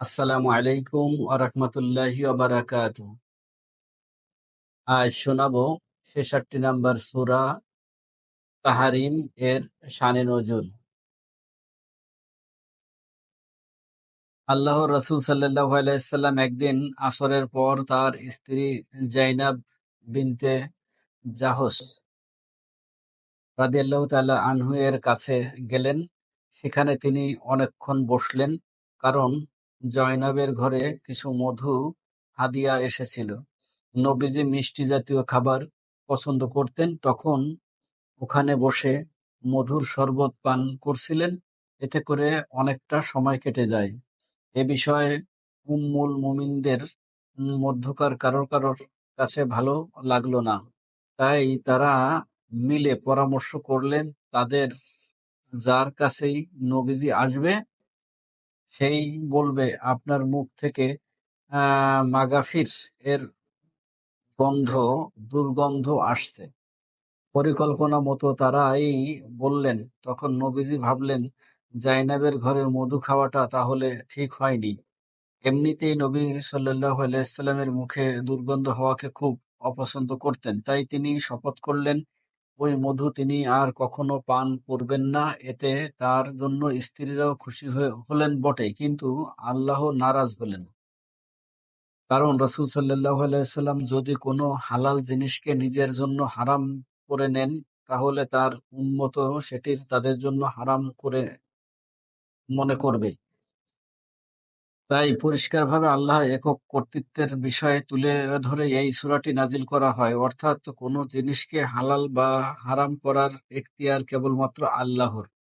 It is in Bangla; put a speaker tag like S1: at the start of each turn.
S1: আসসালামু আলাইকুম আরহামতুল্লাহি বারাকাত আজ শোনাবো ছেষট্টি নাম্বার সুরা তাহারিম এর শানে নজুল। আল্লাহ রসুল সাল্লাহ আলাইসাল্লাম একদিন আসরের পর তার স্ত্রী জাইনাব বিনতে জাহস রাদিয়াল্লাহ তাআলা আনহু এর কাছে গেলেন। সেখানে তিনি অনেকক্ষণ বসলেন, কারণ জয়নাবের ঘরে কিছু মধু, হাদিয়া এসেছিল। নবীজি মিষ্টি জাতীয় খাবার পছন্দ করতেন, তখন ওখানে বসে মধুর শরবত পান করছিলেন। এতে করে অনেকটা সময় কেটে যায়। এ বিষয়ে উম্মুল মুমিনদের মধ্যকার কারোর কারোর কাছে ভালো লাগল না। তাই তারা মিলে পরামর্শ করলেন, তাদের যার কাছেই নবীজি আসবে সেই বলবে আপনার মুখ থেকে মাগাফির এর গন্ধ, দুর্গন্ধ আসছে। পরিকল্পনা মতো তারা এই বললেন। তখন নবীজি ভাবলেন, জাইনাবের ঘরের মধু খাওয়াটা তাহলে ঠিক হয়নি। এমনিতেই নবী সাল্লাহ আলাইসাল্লামের মুখে দুর্গন্ধ হওয়াকে খুব অপছন্দ করতেন। তাই তিনি শপথ করলেন ওই মধু তিনি আর কখনো পান করবেন না, এতে তার জন্য স্ত্রীরাও খুশি হলেন বটে কিন্তু আল্লাহ নারাজ হলেন। কারণ রসুল সাল্লাহ আলাইসাল্লাম যদি কোনো হালাল জিনিসকে নিজের জন্য হারাম করে নেন, তাহলে তার উন্মত সেটির তাদের জন্য হারাম করে মনে করবে। তাই পরিষ্কারভাবে আল্লাহ একক কর্তৃত্বের বিষয়ে তুলে ধরে এই সূরাটি নাজিল করা হয়। অর্থাৎ কোনো জিনিসকে হালাল বা হারাম করার এখতিয়ার কেবলমাত্র আল্লাহর।